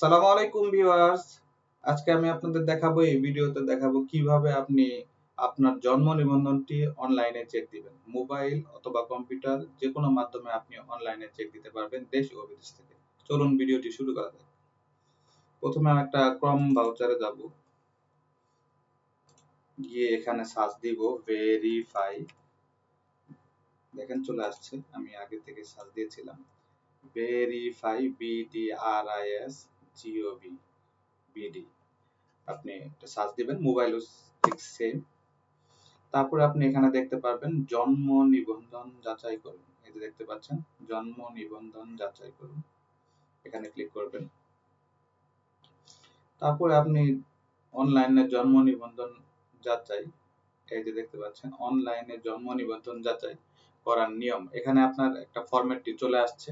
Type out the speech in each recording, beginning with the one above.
আসসালামু আলাইকুম ভিউয়ার্স। আজকে আমি আপনাদের দেখাবো, এই ভিডিওতে দেখাবো কীভাবে আপনি আপনার জন্ম নিবন্ধনটি অনলাইনে চেক দিবেন। মোবাইল অথবা কম্পিউটার যে কোনো মাধ্যমে আপনি অনলাইনে চেক দিতে পারবেন দেশ ও বিদেশ থেকে। চলুন ভিডিওটি শুরু করা যাক। প্রথমে আমি একটা ক্রম ভাউচারে যাব। গিয়ে এখানে সার্চ দিব ভেরিফাই দেখেন চলে আসছে। আমি আগে থেকে সার্চ দিয়েছিলাম। ভেরিফাই বিডিআরআইএস জিওভি বিডি আপনি একটা সার্চ দিবেন মোবাইল ঠিক তারপরে আপনি এখানে দেখতে পারবেন, জন্ম নিবন্ধন যাচাই করুন। এই যে দেখতে পাচ্ছেন, জন্ম নিবন্ধন যাচাই করুন। এখানে ক্লিক করবেন। তারপরে আপনি অনলাইনে জন্ম নিবন্ধন যাচাই, এই যে দেখতে পাচ্ছেন অনলাইনে জন্ম নিবন্ধন যাচাই করার নিয়ম। এখানে আপনার একটা ফরম্যাটটি চলে আসছে।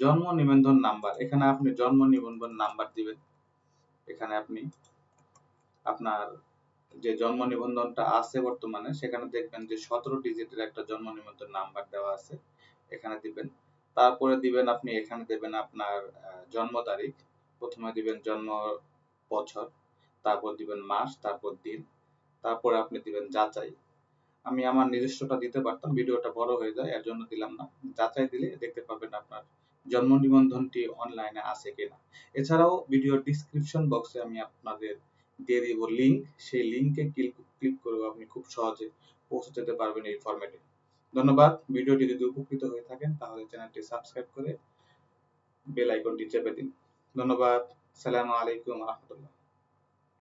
জন্ম নিবন্ধন নাম্বার এখানে আপনি জন্ম নিবন্ধন নাম্বার দিবেন। এখানে আপনি আপনার যে জন্ম নিবন্ধনটা আছে বর্তমানে, সেখানে দেখবেন যে সতেরো ডিজিটের একটা জন্ম নিবন্ধন নাম্বার দেওয়া আছে। এখানে দিবেন। তারপরে দিবেন আপনি, এখানে দেবেন আপনার জন্ম তারিখ। প্রথমে দিবেন জন্ম বছর, তারপর দিবেন মাস, তারপর দিন, তারপরে আপনি দিবেন যাচাই। আমি আমার নিজস্বটা দিতে পারতাম, ভিডিওটা বড় হয়ে যায়, এর জন্য দিলাম না। যাচাই দিলে দেখতে পাবেন আপনার জন্ম নিবন্ধনটি অনলাইনে আছে কিনা। এছাড়াও ভিডিওর ডিসক্রিপশন বক্সে আমি আপনাদের দিয়ে দিব লিংক সেই লিংকে ক্লিক ক্লিক করেও আপনি খুব সহজে পৌঁছে যেতে পারবেন এই ফরম্যাটে ধন্যবাদ। ভিডিওটি যদি উপকৃত হয়ে থাকেন, তাহলে চ্যানেলটি সাবস্ক্রাইব করে বেল আইকনটি চেপে দিন। ধন্যবাদ। সালামু আলাইকুম রহমতুল্লাহ।